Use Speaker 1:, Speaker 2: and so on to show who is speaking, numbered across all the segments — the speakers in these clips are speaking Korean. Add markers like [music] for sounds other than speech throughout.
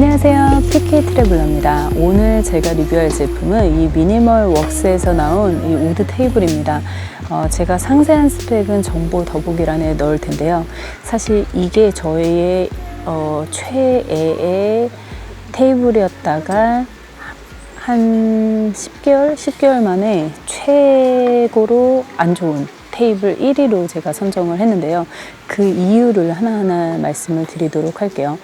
Speaker 1: 안녕하세요. PK 트래블러입니다. 오늘 제가 리뷰할 제품은 이 미니멀 웍스에서 나온 이 우드 테이블입니다. 어, 제가 상세한 스펙은 정보 더보기란에 넣을 텐데요. 사실 이게 저희의 어, 최애의 테이블이었다가 한 10개월, 10개월 만에 최고로 안 좋은 테이블 1위로 제가 선정을 했는데요. 그 이유를 하나하나 말씀을 드리도록 할게요.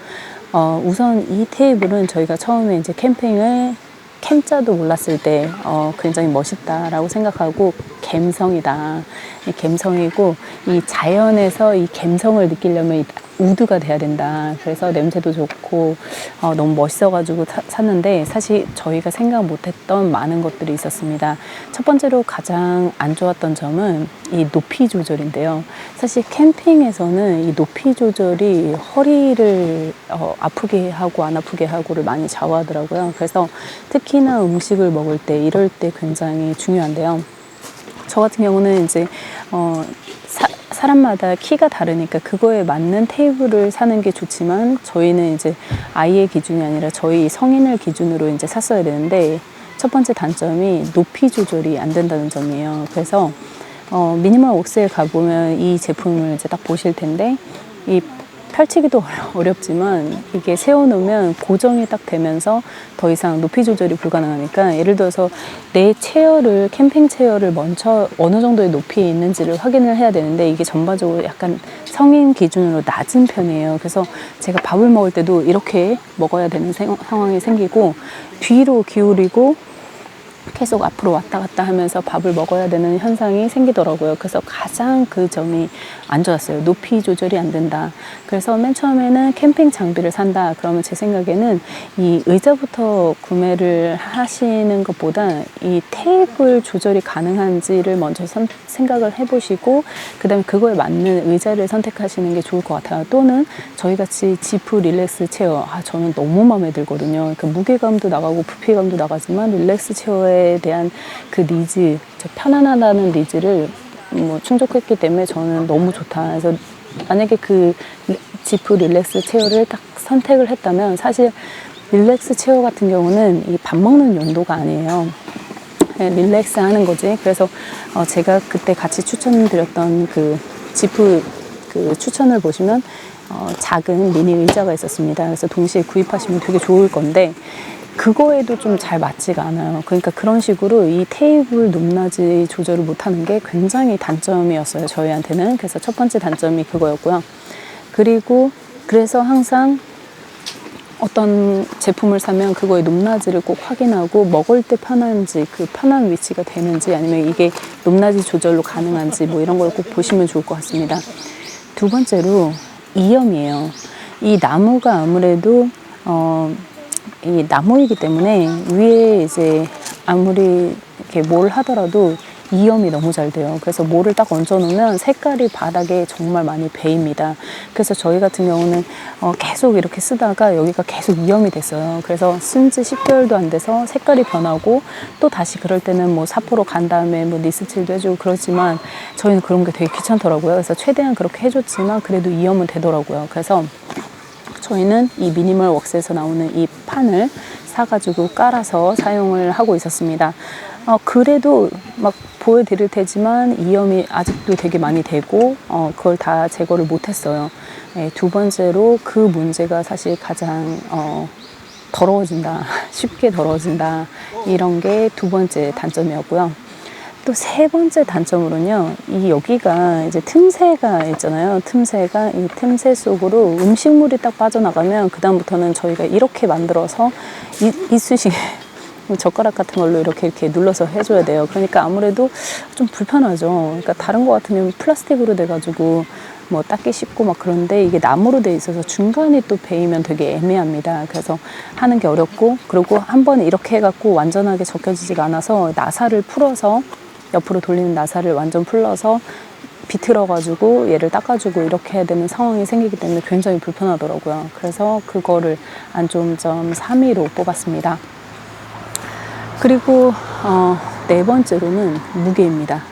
Speaker 1: 어, 우선 이 테이블은 저희가 처음에 이제 캠핑을 캠자도 몰랐을 때 어, 굉장히 멋있다라고 생각하고 갬성이다. 이 갬성이고 이 자연에서 이 갬성을 느끼려면 이 우드가 돼야 된다. 그래서 냄새도 좋고 어, 너무 멋있어가지고 사- 샀는데 사실 저희가 생각 못했던 많은 것들이 있었습니다. 첫 번째로 가장 안 좋았던 점은 이 높이 조절인데요. 사실 캠핑에서는 이 높이 조절이 허리를 어, 아프게 하고 안 아프게 하고를 많이 좌우하더라고요. 그래서 특히나 음식을 먹을 때 이럴 때 굉장히 중요한데요. 저 같은 경우는 이제 어, 사, 사람마다 키가 다르니까 그거에 맞는 테이블을 사는 게 좋지만 저희는 이제 아이의 기준이 아니라 저희 성인을 기준으로 이제 샀어야 되는데 첫 번째 단점이 높이 조절이 안 된다는 점이에요. 그래서 어, 미니멀 옥스에 가보면 이 제품을 이제 딱 보실 텐데 이 펼치기도 [laughs] 어렵지만 이게 세워놓으면 고정이 딱 되면서 더 이상 높이 조절이 불가능하니까 예를 들어서 내 체어를 캠핑 체어를 먼저 어느 정도의 높이에 있는지를 확인을 해야 되는데 이게 전반적으로 약간 성인 기준으로 낮은 편이에요. 그래서 제가 밥을 먹을 때도 이렇게 먹어야 되는 생- 상황이 생기고 뒤로 기울이고 계속 앞으로 왔다 갔다 하면서 밥을 먹어야 되는 현상이 생기더라고요. 그래서 가장 그 점이 안 좋았어요. 높이 조절이 안 된다. 그래서 맨 처음에는 캠핑 장비를 산다. 그러면 제 생각에는 이 의자부터 구매를 하시는 것보다 이 테이블 조절이 가능한지를 먼저 선- 생각을 해보시고 그다음에 그거에 맞는 의자를 선택하시는 게 좋을 것 같아요. 또는 저희 같이 지프 릴렉스 체어 아 저는 너무 마음에 들거든요. 그 무게감도 나가고 부피감도 나가지만 릴렉스 체어에 대한 그 니즈, 저 편안하다는 니즈를 뭐 충족했기 때문에 저는 너무 좋다. 그래서 만약에 그 리- 지프 릴렉스 체어를 딱 선택을 했다면 사실 릴렉스 체어 같은 경우는 이 밥 먹는 용도가 아니에요. 네, 릴렉스 하는 거지. 그래서 어, 제가 그때 같이 추천드렸던 그 지프 그 추천을 보시면 어, 작은 미니 의자가 있었습니다. 그래서 동시에 구입하시면 되게 좋을 건데 그거에도 좀 잘 맞지가 않아요. 그러니까 그런 식으로 이 테이블 높낮이 조절을 못하는 게 굉장히 단점이었어요. 저희한테는. 그래서 첫 번째 단점이 그거였고요. 그리고 그래서 항상 어떤 제품을 사면 그거의 높낮이를 꼭 확인하고 먹을 때 편한지 그 편한 위치가 되는지 아니면 이게 높낮이 조절로 가능한지 뭐 이런 걸 꼭 보시면 좋을 것 같습니다. 두 번째로 이염이에요. 이 나무가 아무래도 어, 이 나무이기 때문에 위에 이제 아무리 이렇게 뭘 하더라도 이염이 너무 잘 돼요. 그래서 모를 딱 얹어 놓으면 색깔이 바닥에 정말 많이 배입니다. 그래서 저희 같은 경우는 어, 계속 이렇게 쓰다가 여기가 계속 이염이 됐어요. 그래서 쓴 지 10개월도 안 돼서 색깔이 변하고 또 다시 그럴 때는 뭐 사포로 간 다음에 뭐 니스칠도 해주고 그러지만 저희는 그런 게 되게 귀찮더라고요. 그래서 최대한 그렇게 해줬지만 그래도 이염은 되더라고요. 그래서 저희는 이 미니멀 웍스에서 나오는 이 판을 사가지고 깔아서 사용을 하고 있었습니다. 어, 그래도 막 보여드릴 테지만 이염이 아직도 되게 많이 되고 어, 그걸 다 제거를 못했어요. 예, 두 번째로 그 문제가 사실 가장 어, 더러워진다, [laughs] 쉽게 더러워진다 이런 게 두 번째 단점이었고요. 또 세 번째 단점으로는요, 이 여기가 이제 틈새가 있잖아요. 틈새가 이 틈새 속으로 음식물이 딱 빠져나가면 그다음부터는 저희가 이렇게 만들어서 이, 이쑤시개 뭐 [laughs] 젓가락 같은 걸로 이렇게 이렇게 눌러서 해줘야 돼요. 그러니까 아무래도 좀 불편하죠. 그러니까 다른 거 같으면 플라스틱으로 돼가지고 뭐 닦기 쉽고 막 그런데 이게 나무로 돼 있어서 중간이 또 베이면 되게 애매합니다. 그래서 하는 게 어렵고 그리고 한 번 이렇게 해갖고 완전하게 적혀지지가 않아서 나사를 풀어서 옆으로 돌리는 나사를 완전 풀러서 비틀어가지고 얘를 닦아주고 이렇게 해야 되는 상황이 생기기 때문에 굉장히 불편하더라고요. 그래서 그거를 안 좋은 점 3위로 뽑았습니다. 그리고 어, 네 번째로는 무게입니다.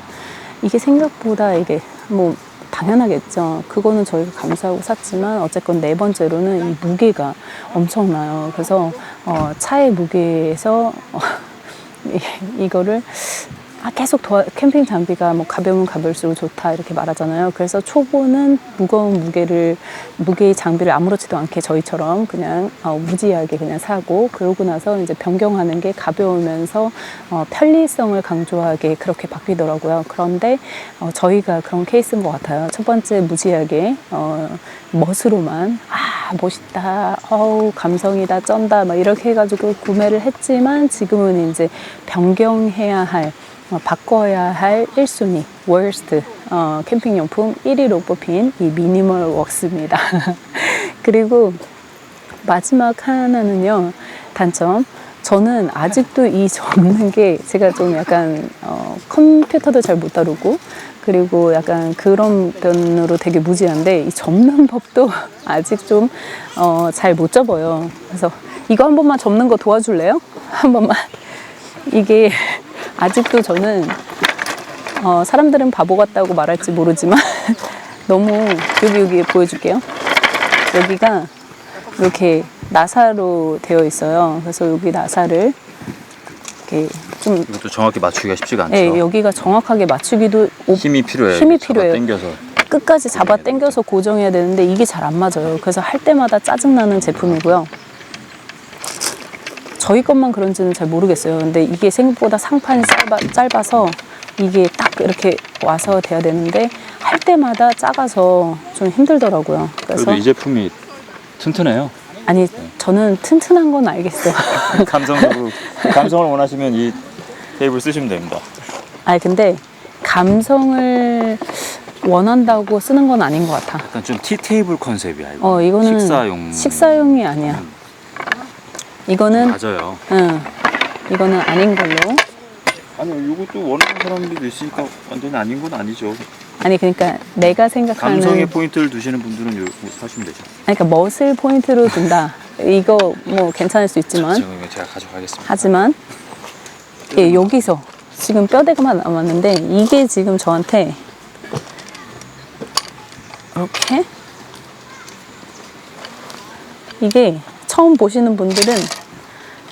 Speaker 1: 이게 생각보다 이게 뭐 당연하겠죠. 그거는 저희가 감사하고 샀지만 어쨌건 네 번째로는 이 무게가 엄청나요. 그래서 어, 차의 무게에서 어, [laughs] 이- 이거를 아, 계속 도와, 캠핑 장비가 뭐 가벼우면 가벼울수록 좋다 이렇게 말하잖아요. 그래서 초보는 무거운 무게를 무게의 장비를 아무렇지도 않게 저희처럼 그냥 어, 무지하게 그냥 사고 그러고 나서 이제 변경하는 게 가벼우면서 어, 편리성을 강조하게 그렇게 바뀌더라고요. 그런데 어, 저희가 그런 케이스인 것 같아요. 첫 번째 무지하게 어, 멋으로만 아 멋있다, 어우 감성이다, 쩐다 막 이렇게 해가지고 구매를 했지만 지금은 이제 변경해야 할 어, 바꿔야 할 1순위, 월스트 어, 캠핑용품 1위로 뽑힌 이 미니멀 웍스입니다. [laughs] 그리고 마지막 하나는요, 단점. 저는 아직도 이 접는 게 제가 좀 약간 어, 컴퓨터도 잘 못 다루고 그리고 약간 그런 편으로 되게 무지한데 이 접는 [laughs] 법도 아직 좀 어, 잘못 접어요. 그래서 이거 한 번만 접는 거 도와줄래요? 한 번만. 이게 아직도 저는 어, 사람들은 바보 같다고 말할지 모르지만 [laughs] 너무 여기 여기 보여줄게요. 여기가 이렇게 나사로 되어 있어요. 그래서 여기 나사를 이렇게 좀
Speaker 2: 이것도 정확히 맞추기가 쉽지가 않죠.
Speaker 1: 예, 여기가 정확하게 맞추기도 오-
Speaker 2: 힘이 필요해요.
Speaker 1: 힘이 필요해요.
Speaker 2: 당겨서.
Speaker 1: 끝까지 잡아 당겨서 고정해야 되는데 이게 잘 안 맞아요. 그래서 할 때마다 짜증나는 제품이고요. 저희 것만 그런지는 잘 모르겠어요. 근데 이게 생각보다 상판이 짧아, 짧아 서 이게 딱 이렇게 와서 돼야 되는데 할 때마다 작아서 좀 힘들더라고요. 그래서
Speaker 2: 이 제품이 튼튼해요.
Speaker 1: 아니 저는 튼튼한 건 알겠어요. [laughs]
Speaker 2: 감성적으로 감성을 원하시면 이 테이블 쓰시면 됩니다.
Speaker 1: 아니 근데 감성을 원한다고 쓰는 건 아닌 것 같아.
Speaker 2: 약간 좀 티 테이블 컨셉이야 이거.
Speaker 1: 어 이거는
Speaker 2: 식사용.
Speaker 1: 식사용이 아니야. 이거는
Speaker 2: 맞아요.
Speaker 1: 응 이거는 아닌 걸로.
Speaker 2: 아니 이것도 원하는 사람들도 있으니까 완전히 아닌 건 아니죠.
Speaker 1: 아니 그러니까 내가 생각하는
Speaker 2: 감성의 포인트를 두시는 분들은 이거 사시면 되죠.
Speaker 1: 아니 그러니까 멋을 포인트로 둔다. [laughs] 이거 뭐 괜찮을 수 있지만
Speaker 2: 지금 이거 제가 가져가겠습니다.
Speaker 1: 하지만 예, 여기서 지금 뼈대가만 남았는데 이게 지금 저한테 이렇게 이게 처음 보시는 분들은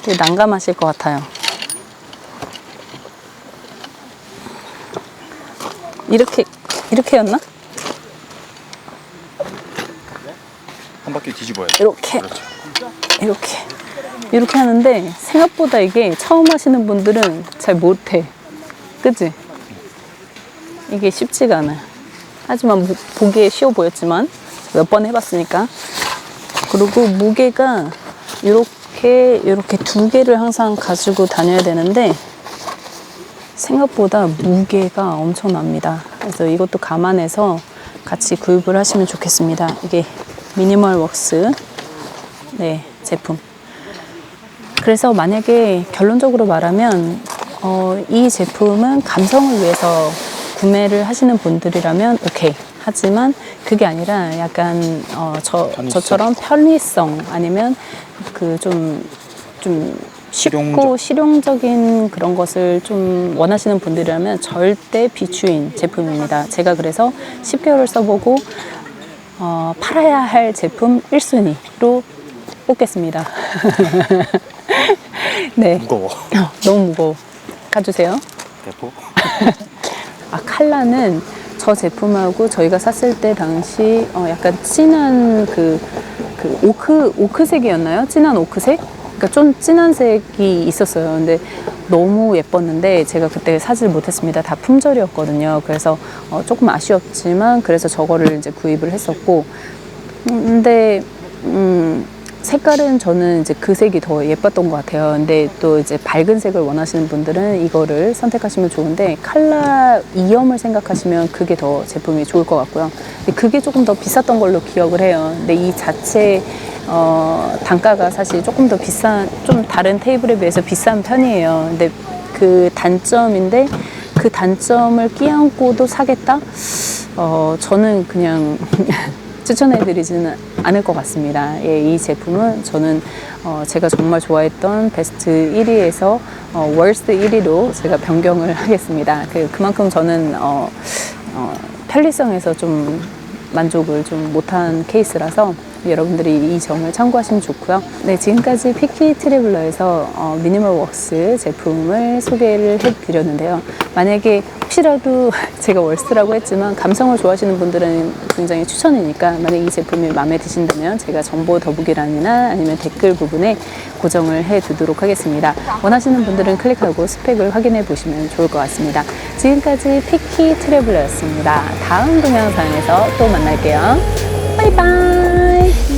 Speaker 1: 되게 난감하실 것 같아요. 이렇게 이렇게였나?
Speaker 2: 한 바퀴 뒤집어요.
Speaker 1: 이렇게
Speaker 2: 그렇죠.
Speaker 1: 이렇게 이렇게 하는데 생각보다 이게 처음 하시는 분들은 잘 못해 그치? 이게 쉽지가 않아요 하지만 무- 보기에 쉬워 보였지만 몇 번 해봤으니까 그리고 무게가 이렇게 이렇게 두 개를 항상 가지고 다녀야 되는데 생각보다 무게가 엄청납니다 그래서 이것도 감안해서 같이 구입을 하시면 좋겠습니다 이게 미니멀 웍스 네, 제품. 그래서 만약에 결론적으로 말하면 어, 이 제품은 감성을 위해서 구매를 하시는 분들이라면 오케이. 하지만 그게 아니라 약간 어, 저,
Speaker 2: 편의성.
Speaker 1: 저처럼 편리성 아니면 그좀좀 쉽고
Speaker 2: 실용적.
Speaker 1: 실용적 인 그런 것을 좀 원하시는 분들이라면 절대 비추인 제품입니다. 제가 그래서 10개월을 써보고 어, 팔아야 할 제품 1순위로 뽑겠습니다. [laughs] 네.
Speaker 2: 무거워.
Speaker 1: 어, 너무 무거워. 가주세요.
Speaker 2: 대포. [laughs]
Speaker 1: 아, 칼라는 저 제품하고 저희가 샀을 때 당시 어, 약간 진한 그, 그 오크, 오크색이었나요? 진한 오크색? 그러니까 좀 진한 색이 있었어요. 근데 너무 예뻤는데 제가 그때 사질 못했습니다. 다 품절이었거든요. 그래서 어, 조금 아쉬웠지만 그래서 저거를 이제 구입을 했었고 음, 근데 음, 색깔은 저는 이제 그 색이 더 예뻤던 것 같아요. 근데 또 이제 밝은 색을 원하시는 분들은 이거를 선택하시면 좋은데 칼라 이염을 생각하시면 그게 더 제품이 좋을 것 같고요. 근데 그게 조금 더 비쌌던 걸로 기억을 해요. 근데 이 자체 어, 단가가 사실 조금 더 비싼, 좀 다른 테이블에 비해서 비싼 편이에요. 근데 그 단점인데 그 단점을 끼안고도 사겠다? 어, 저는 그냥 [laughs] 추천해드리지는 않을 것 같습니다. 예, 이 제품은 저는 어, 제가 정말 좋아했던 베스트 1위에서 어, 월스트 1위로 제가 변경을 [laughs] 하겠습니다. 그, 그만큼 저는 어, 어, 편리성에서 좀 만족을 좀 못한 케이스라서 여러분들이 이 점을 참고하시면 좋고요. 네, 지금까지 피키 트래블러에서 어, 미니멀 웍스 제품을 소개를 해드렸는데요. 만약에 혹시라도 [laughs] 제가 월스라고 했지만 감성을 좋아하시는 분들은 굉장히 추천이니까 만약 이 제품이 마음에 드신다면 제가 정보 더보기란이나 아니면 댓글 부분에 고정을 해 두도록 하겠습니다. 원하시는 분들은 클릭하고 스펙을 확인해 보시면 좋을 것 같습니다. 지금까지 피키 트래블러였습니다. 다음 동영상에서 또 만날게요. 바이바이.